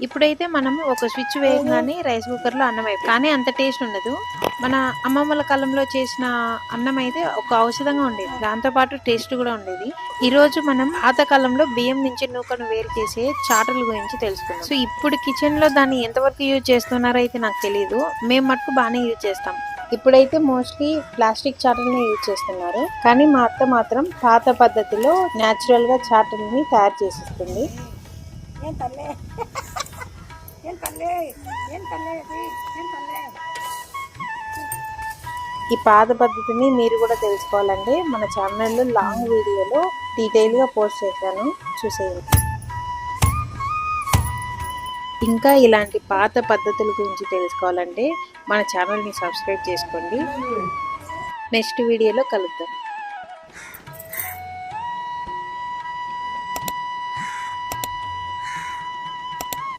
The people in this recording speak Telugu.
ఇప్పుడైతే మనం ఒక స్విచ్ వేయగానే రైస్ కుక్కర్లో అన్నం అయిపోయి కానీ అంత టేస్ట్ ఉండదు. మన అమ్మమ్మల కాలంలో చేసిన అన్నం అయితే ఒక ఔషధంగా ఉండేది. దాంతోపాటు టేస్ట్ కూడా ఉండేది. ఈ రోజు మనం పాత కాలంలో బియ్యం నుంచి నూకను వేరు చేసే చాటల గురించి తెలుసుకున్నాం సో ఇప్పుడు కిచెన్లో దాన్ని ఎంతవరకు యూజ్ చేస్తున్నారో అయితే నాకు తెలియదు మేము మటుకు బాగానే యూజ్ చేస్తాం. ఇప్పుడైతే మోస్ట్లీ ప్లాస్టిక్ చాటల్ని యూజ్ చేస్తున్నారు. కానీ మా అత్త మాత్రం పాత పద్ధతిలో న్యాచురల్గా చాటల్ని తయారు చేసిస్తుంది. ఈ పాత పద్ధతిని మీరు కూడా తెలుసుకోవాలంటే మన ఛానల్లో లాంగ్ వీడియోలో డీటెయిల్గా పోస్ట్ చేశాను. చూసేయండి. ఇంకా ఇలాంటి పాత పద్ధతుల గురించి తెలుసుకోవాలంటే మన ఛానల్ని సబ్స్క్రైబ్ చేసుకోండి. నెక్స్ట్ వీడియోలో కలుద్దాం.